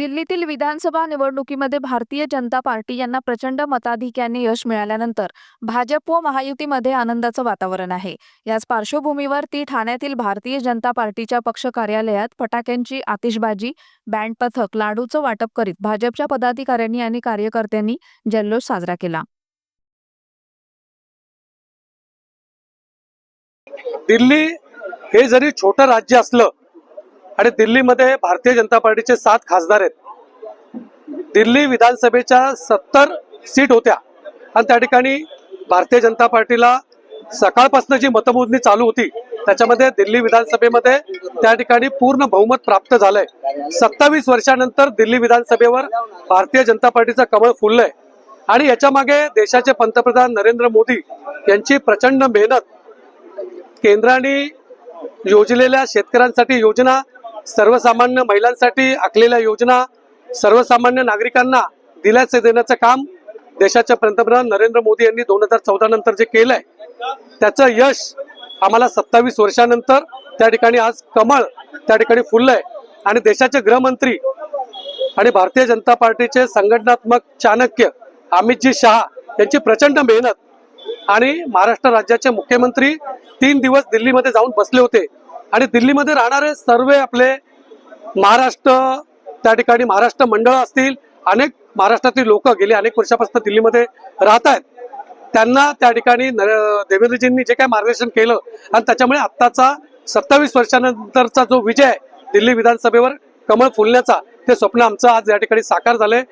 दिल्लीतील विधानसभा निवडणुकीमध्ये भारतीय जनता पार्टी यांना प्रचंड मताधिक्याने यश मिळाल्यानंतर भाजप व महायुतीमध्ये आनंदाचं वातावरण आहे. याच पार्श्वभूमीवर ती ठाण्यातील भारतीय जनता पार्टीच्या पक्ष कार्यालयात फटाक्यांची आतिषबाजी बँड पथक लाडूचं वाटप करीत भाजपच्या पदाधिकाऱ्यांनी आणि कार्यकर्त्यांनी जल्लोष साजरा केला. दिल्ली हे जरी छोटं राज्य असलं आणि दिल्लीमध्ये भारतीय जनता पार्टीचे सात खासदार आहेत. दिल्ली विधानसभेच्या सत्तर सीट होत्या. आणि त्या ठिकाणी भारतीय जनता पार्टीला सकाळपासून जी मतमोजणी चालू होती त्याच्यामध्ये दिल्ली विधानसभेमध्ये त्या ठिकाणी पूर्ण बहुमत प्राप्त झालंय. सत्तावीस वर्षानंतर दिल्ली विधानसभेवर भारतीय जनता पार्टीचं कमळ फुललंय. आणि याच्या मागे देशाचे पंतप्रधान नरेंद्र मोदी यांची प्रचंड मेहनत केंद्राने योजलेल्या शेतकऱ्यांसाठी योजना सर्वसामान्य महिलांसाठी आखलेल्या योजना सर्वसामान्य नागरिकांना दिलासे देण्याचं काम देशाचे पंतप्रधान नरेंद्र मोदी यांनी दोन हजार चौदा नंतर जे केलंय त्याचं यश आम्हाला सत्तावीस वर्षानंतर त्या ठिकाणी आज कमळ त्या ठिकाणी फुललंय. आणि देशाचे गृहमंत्री आणि भारतीय जनता पार्टीचे संघटनात्मक चाणक्य अमितजी शहा यांची प्रचंड मेहनत आणि महाराष्ट्र राज्याचे मुख्यमंत्री तीन दिवस दिल्लीमध्ये जाऊन बसले होते. आणि दिल्लीमध्ये राहणारे सर्व आपले महाराष्ट्र त्या ठिकाणी महाराष्ट्र मंडळ असतील अनेक महाराष्ट्रातील लोक गेले अनेक वर्षापासून दिल्लीमध्ये राहत आहेत. त्यांना त्या ठिकाणी देवेंद्रजींनी जे काही मार्गदर्शन केलं आणि त्याच्यामुळे आत्ताचा सत्तावीस वर्षानंतरचा जो विजय आहे दिल्ली विधानसभेवर कमळ फुलण्याचा ते स्वप्न आमचं आज या ठिकाणी साकार झालंय.